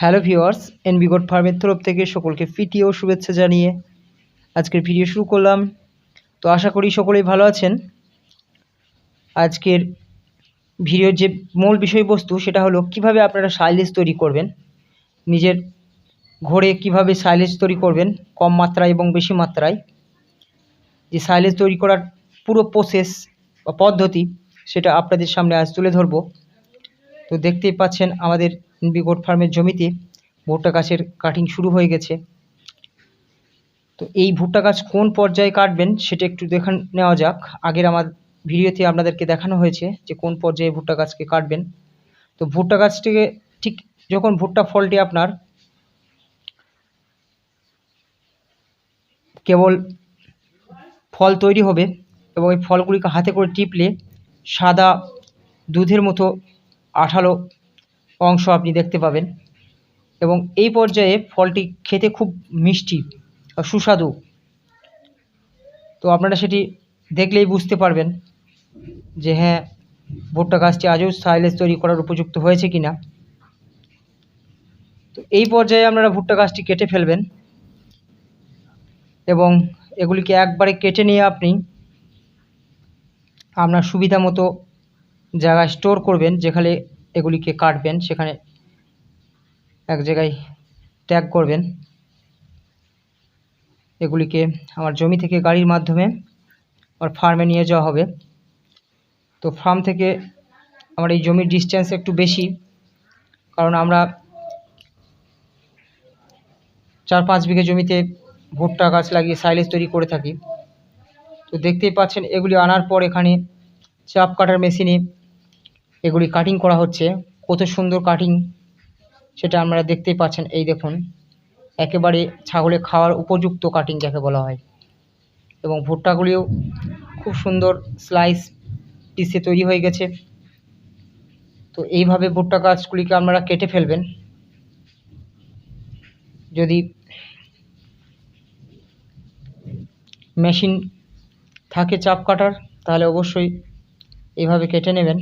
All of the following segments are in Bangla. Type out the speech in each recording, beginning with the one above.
হ্যালো ভিওয়ার্স এনবি গোট ফার্মের তরফ থেকে সকলকে ফিটি ও শুভেচ্ছা জানিয়ে আজকের ভিডিও শুরু করলাম। তো আশা করি সকলেই ভালো আছেন। আজকের ভিডিওর যে মূল বিষয়বস্তু সেটা হলো কীভাবে আপনারা সাইলেজ তৈরি করবেন, নিজের ঘরে কীভাবে সাইলেজ তৈরি করবেন, কম মাত্রায় এবং বেশি মাত্রায়। যে সাইলেজ তৈরি করার পুরো প্রসেস বা পদ্ধতি সেটা আপনাদের সামনে আজ তুলে ধরবো। তো দেখতেই পাচ্ছেন আমাদের এনবি ফার্মের জমিতে ভুট্টা গাছের কাটিং শুরু হয়ে গেছে। তো এই ভুট্টা গাছ কোন পর্যায়ে কাটবেন সেটা একটু দেখা নেওয়া যাক। আগের আমার ভিডিওতে আপনাদেরকে দেখানো হয়েছে যে কোন পর্যায়ে ভুট্টা গাছকে কাটবেন। তো ভুট্টা গাছটিকে ঠিক যখন ভুট্টা ফলটি আপনার কেবল ফল তৈরি হবে এবং এই ফলগুলিকে হাতে করে টিপলে সাদা দুধের মতো আঠালো অংশ আপনি দেখতে পাবেন। এবং এই পর্যায়ে ফলটি খেতে খুব মিষ্টি সুস্বাদু। তো আপনারা সেটি দেখলেই বুঝতে পারবেন যে হ্যাঁ ভুট্টা গাছটি আজও সাইলেজ তৈরি করার উপযুক্ত হয়েছে কি না তো এই পর্যায়ে আপনারা ভুট্টা গাছটি কেটে ফেলবেন এবং এগুলিকে একবারে কেটে নিয়ে আপনি আপনার সুবিধা মতো জায়গায় স্টোর করবেন, যেখানে এগুলিকে কাটবেন, সেখানে এক জায়গায় ট্যাগ করবেন। এগুলিকে আমার জমি থেকে গাড়ির মাধ্যমে আমার ফার্মে নিয়ে যাওয়া হবে। তো ফার্ম থেকে আমার এই জমির ডিস্টেন্স একটু বেশি, কারণ আমরা চার পাঁচ বিঘে জমিতে ভুট্টা গাছ লাগিয়ে সাইলেজ তৈরি করে থাকি। তো দেখতেই পাচ্ছেন, এগুলি আনার পর এখানে চাপ কাটার মেশিনে এগুলি কাটিং করা হচ্ছে। কত সুন্দর কাটিং সেটা আপনারা দেখতেই পাচ্ছেন। এই দেখুন, একেবারে ছাগলে খাওয়ার উপযুক্ত কাটিং যাকে বলা হয়। এবং ভুট্টাগুলিও খুব সুন্দর স্লাইস পিসে তৈরি হয়ে গেছে। তো এইভাবে ভুট্টা গাছগুলিকে আপনারা কেটে ফেলবেন। যদি মেশিন থাকে চাপ কাটার, তাহলে অবশ্যই এইভাবে কেটে নেবেন।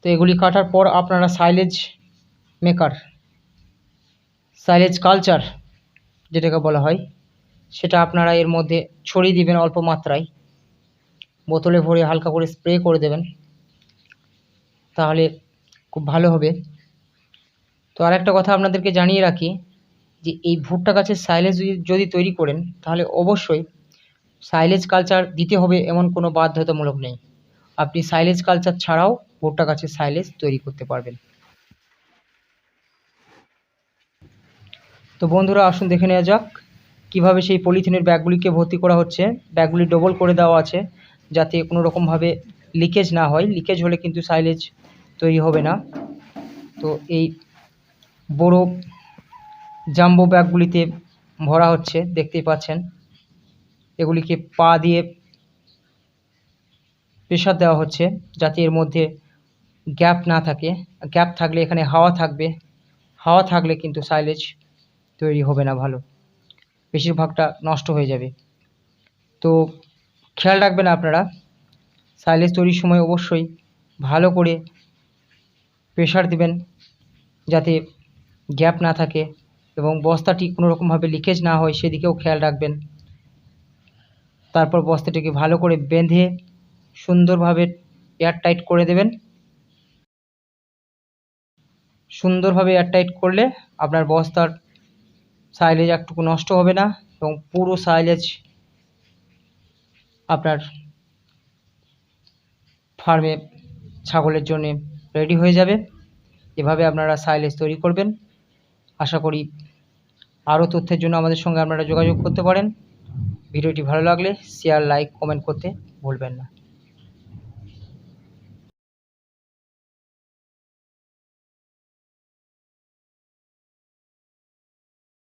তো এগুলি কাটার পর আপনারা সাইলেজ মেকার সাইলেজ কালচার যেটাকে বলা হয়, সেটা আপনারা এর মধ্যে ছড়িয়ে দিবেন অল্প মাত্রায়। বোতলে ভরে হালকা করে স্প্রে করে দেবেন। তাহলে খুব ভালো হবে। তো আরেকটা কথা আপনাদেরকে জানিয়ে রাখি, যে এই ভুট্টা গাছের সাইলেজ যদি তৈরি করেন, তাহলে অবশ্যই সাইলেজ কালচার দিতে হবে এমন কোনো বাধ্যতামূলক নেই। আপনি সাইলেজ কালচার ছাড়াও ভুট্টা গাছের সাইলেজ তৈরি করতে পারবেন। তো বন্ধুরা, আসুন দেখে নেওয়া যাক কীভাবে সেই পলিথিনের ব্যাগগুলিকে ভর্তি করা হচ্ছে। ব্যাগগুলি ডবল করে দেওয়া আছে যাতে কোনো রকমভাবে লিকেজ না হয়। লিকেজ হলে কিন্তু সাইলেজ তৈরি হবে না। তো এই বড় জাম্বো ব্যাগগুলিতে ভরা হচ্ছে, দেখতেই পাচ্ছেন। এগুলিকে পা দিয়ে প্রেশার দেওয়া হচ্ছে যাতে এর মধ্যে গ্যাপ না থাকে। গ্যাপ থাকলে এখানে হাওয়া থাকবে। হাওয়া থাকলে কিন্তু সাইলেজ তৈরি হবে না ভালো। বেশিরভাগটা নষ্ট হয়ে যাবে। তো খেয়াল রাখবেন আপনারা সাইলেজ তৈরির সময় অবশ্যই ভালো করে প্রেশার দিবেন যাতে গ্যাপ না থাকে এবং বস্তাটি কোনো রকমভাবে লিকেজ না হয় সেদিকেও খেয়াল রাখবেন। তারপর বস্তাটিকে ভালো করে বেঁধে সুন্দরভাবে এয়ারটাইট করে দেবেন। সুন্দরভাবে এয়ারটাইট করলে আপনার বস্তার সাইলেজ একটুকু নষ্ট হবে না এবং পুরো সাইলেজ আপনার ফার্মে ছাগলের জন্য রেডি হয়ে যাবে। এভাবে আপনারা সাইলেজ তৈরি করবেন। আশা করি আরও তথ্যের জন্য আমাদের সঙ্গে আপনারা যোগাযোগ করতে পারেন। ভিডিওটি ভালো লাগলে শেয়ার লাইক কমেন্ট করতে ভুলবেন না।